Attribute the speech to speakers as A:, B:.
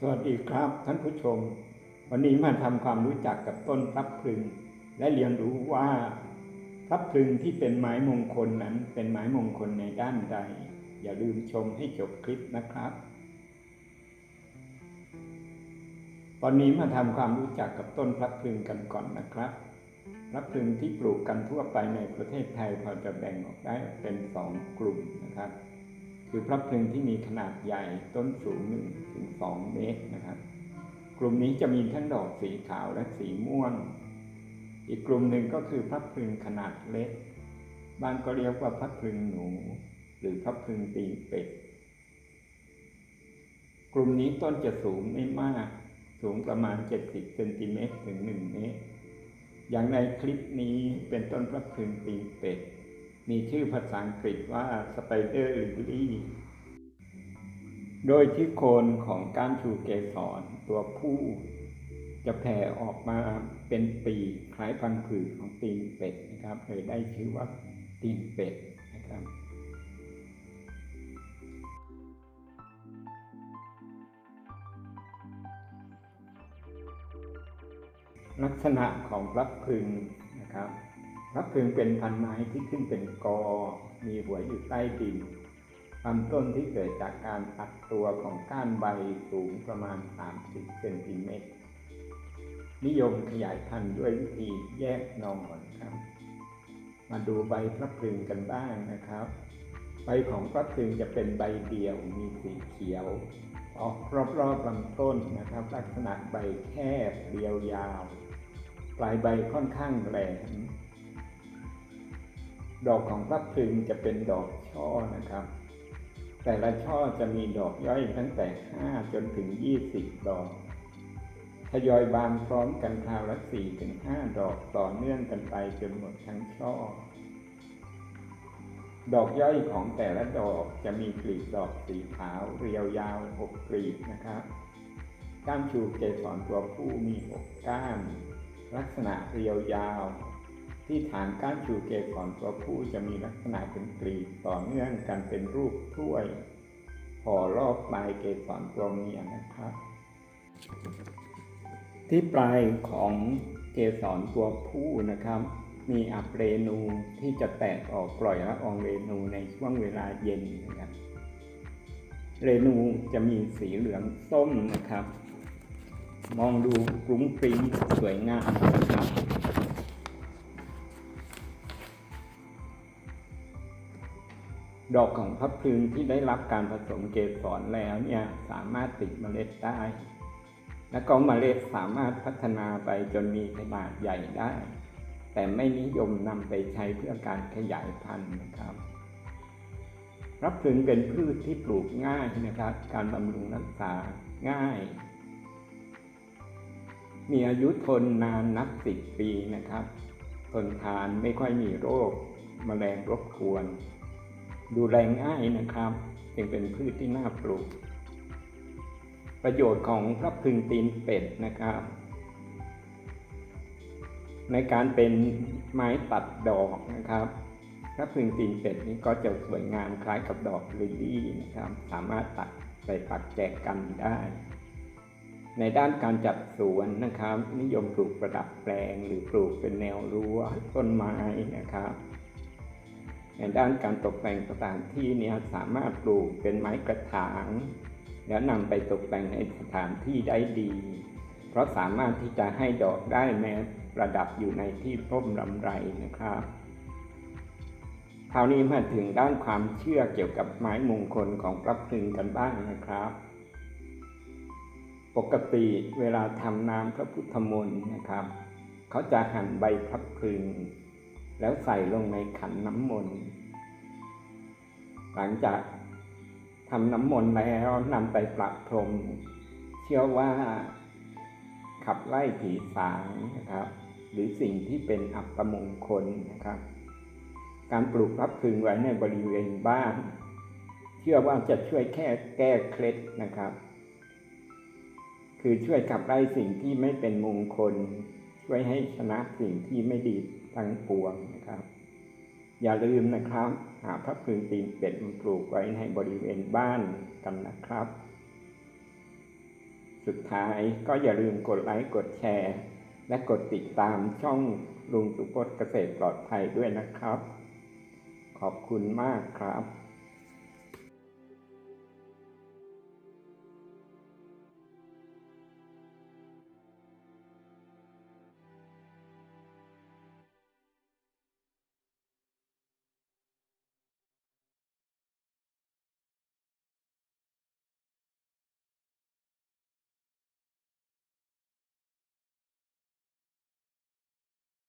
A: สวัสดีครับท่านผู้ชม วันนี้มาทำความรู้จักกับต้นพลับพลึง และเรียนรู้ว่าพลับพลึงที่เป็นไม้มงคลนั้นเป็นไม้มงคลในด้านใด อย่าลืมชมให้จบคลิปนะครับ ตอนนี้มาทำความรู้จักกับต้นพลับพลึงกันก่อนนะครับพลับพลึงที่ปลูกกันทั่วไปในประเทศไทยพอจะแบ่งออกได้เป็นสองกลุ่มนะครับ คือพลับพลึงที่มีขนาดใหญ่ต้นสูงหนึ่งถึงสองเมตรนะครับ กลุ่มนี้จะมีทั้งดอกสีขาวและสีม่วง อีกกลุ่มหนึ่งก็คือพลับพลึงขนาดเล็ก บ้านก็เรียกว่าพลับพลึงหนู หรือพลับพลึงตีนเป็ด กลุ่มนี้ต้นจะสูงไม่มาก สูงประมาณ 70เซนติเมตรถึง 1 เมตร อย่างในคลิปนี้เป็นต้นพลับพลึงตีนเป็ด มีชื่อภาษาอังกฤษว่า Spider Lily โดยที่โคนของก้านชูเกสรตัวผู้ จะแผ่ออกมาเป็นปีคล้ายพังผืดของตีนเป็ดนะครับเลยได้ชื่อว่าตีนเป็ดนะครับลักษณะของพลับพึงนะครับ พับพึงเป็นพันไม้ที่ขึ้นเป็นกอ มีหัวอยู่ใต้ดินลำต้นที่เกิดจากการอัดตัวของก้านใบสูงประมาณ 30เซนติเมตร นิยมขยายพันธุ์ด้วยวิธีแยกนองก่อนครับ มาดูใบพลับพลึงกันบ้างนะครับ ใบของพลับพลึงจะเป็นใบเดี่ยวมีสีเขียว ออกรอบๆลำต้นนะครับ ลักษณะใบแคบเรียวยาว ปลายใบค่อนข้างแหลม ดอกของพลับพลึงจะเป็นดอกช่อนะครับ แต่ละช่อจะมีดอกย่อยตั้งแต่ 5 จนถึง 20 ดอกทยอยบานพร้อมกันคราวละ4ถึง5ดอกต่อเนื่องกันไปจนหมดทั้งช่อ ดอกย่อยของแต่ละดอกจะมีกลีบดอกสีขาว เรียวยาว6กลีบนะครับก้านชูเกสรตัวผู้มี6ก้านลักษณะเรียวยาว ที่ฐานก้านชูเกสรตัวผู้จะมีลักษณะเป็นกลีบต่อเนื่องกันเป็นรูปถ้วยห่อรอบปลายเกสรตัวเมียนะครับ ที่ปลายของเกสรตัวผู้นะครับ มีอับเรนูที่จะแตกออกปล่อยละอองเรนูในช่วงเวลาเย็นนะครับเรนูจะมีสีเหลืองส้มนะครับ มองดูกรุ้งกริ้งสวยงามนะครับ ดอกของพับพลึงที่ได้รับการผสมเกสรแล้วเนี่ยสามารถติดเมล็ดได้ และก็เมล็ดสามารถพัฒนาไปจนมีขนาดใหญ่ได้ แต่ไม่นิยมนำไปใช้เพื่อการขยายพันธุ์นะครับรับพลึงเป็นพืชที่ปลูกง่ายนะครับ การบำรุงรักษาง่าย มีอายุทนนานนับสิบปีนะครับ ทนทานไม่ค่อยมีโรคมแมลงรบกวน ดูแลง่ายนะครับ จึงเป็นพืชที่น่าปลูก ประโยชน์ของพระพึงตีนเป็ดนะครับ ในการเป็นไม้ตัดดอกนะครับพระพึงตีนเป็ดนี้ก็จะสวยงามคล้ายกับดอกลิลลี่นะครับ สามารถตัดไปปักแจกกันได้ ในด้านการจัดสวนนะครับ นิยมปลูกประดับแปลงหรือปลูกเป็นแนวรั้วต้นไม้นะครับ ในด้านการตกแต่งสถานที่เนี่ยสามารถปลูกเป็นไม้กระถาง แล้วนำไปตกแต่งในสถานที่ได้ดี เพราะสามารถที่จะให้ดอกได้แม้ประดับอยู่ในที่ร่มรำไรนะครับคราวนี้มาถึงด้านความเชื่อเกี่ยวกับไม้มงคลของพระพลึงกันบ้างนะครับ ปกติเวลาทำน้ำพระพุทธมนต์นะครับ เขาจะหั่นใบพระพลึง แล้วใส่ลงในขันน้ำมนต์ หลังจากทำน้ำมนต์แล้วนำไปประพรม เชื่อว่าขับไล่ผีสางนะครับ หรือสิ่งที่เป็นอัปมงคลนะครับ การปลูกพระพลึงไว้ในบริเวณบ้าน เชื่อว่าจะช่วยแค่แก้เคล็ดนะครับ คือช่วยขับไล่สิ่งที่ไม่เป็นมงคล ช่วยให้ชนะสิ่งที่ไม่ดี ทั้งปวงนะครับ อย่าลืมนะครับ หาพระพลึงตีนเป็ดมาปลูกไว้ในบริเวณบ้านกันนะครับ สุดท้ายก็อย่าลืมกดไลค์กดแชร์ และกดติดตามช่องลุงสุพจน์เกษตรปลอดภัยด้วยนะครับ ขอบคุณมากครับ